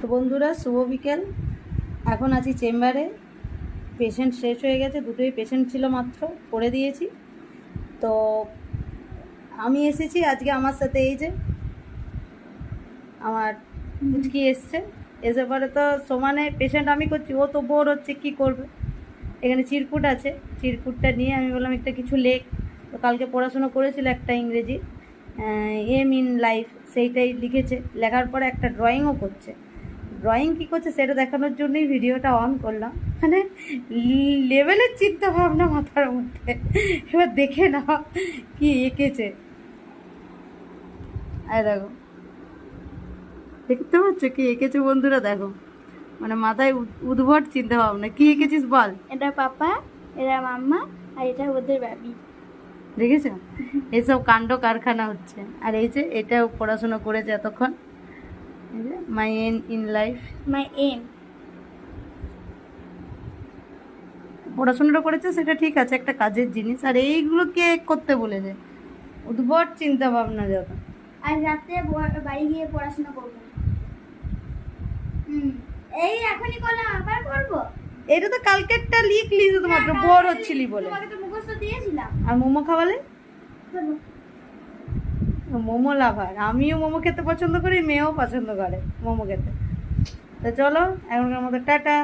তো বন্ধুরা, শুভ বিকেল। এখন আছি চেম্বারে। পেশেন্ট শেষ হয়ে গেছে, দুটোই পেশেন্ট ছিল মাত্র, করে দিয়েছি। তো আমি এসেছি, আজকে আমার সাথে এই যে আমার মুচকি এসছে। এসে পরে তো সমানে পেশেন্ট আমি করছি, ও তো বোর হচ্ছে, কি করবে? এখানে চিরকুট আছে, চিরকুটটা নিয়ে আমি বললাম, একটা কিছু লেখ। তো কালকে পড়াশুনো করেছিল একটা ইংরেজি এম ইন লাইফ সেইটাই লিখেছে। লেখার পরে একটা ড্রয়িংও করছে। ড্রয়িং কী করছে সেটা দেখানোর জন্যই ভিডিওটা অন করলাম। মানে লেভেলের চিন্তা ভাবনা মাথার মধ্যে। এবার দেখে না কি এঁকেছে। আর দেখো। দেখতে পাচ্ছ কি এঁকেছে বন্ধুরা? দেখো। মানে মাথায় উদ- উদ্ভট চিন্তা ভাবনা কি এঁকেছিস বল? এটা পাপা এটা মাম্মা আর এটা ওদের বাবি দেখেছ? এসব কাণ্ড কারখানা হচ্ছে। আর এই যে এটাও পড়াশোনা করেছে এতক্ষণ। My N in life my M পড়াশোনাটা করেছে সেটা ঠিক আছে একটা কাজের জিনিস। আর এইগুলো কে করতে বলেছে উদ্ভট চিন্তা ভাবনা যত। আর রাতে বাড়ি গিয়ে পড়াশোনা করব। হুম এই এখনই করলাম আবার করব? এটা তো কালকেরটা লিখলি শুধুমাত্র বোর হচ্ছিলি বলে। তোমাকে তো মুখস্থ দিয়েছিলাম। আর মোমো খাওয়ালে। মোমো লাভার। আমিও মোমো খেতে পছন্দ করি, মেয়েও পছন্দ করে মোমো খেতে। তো চলো, এখনকার মতো টাটা।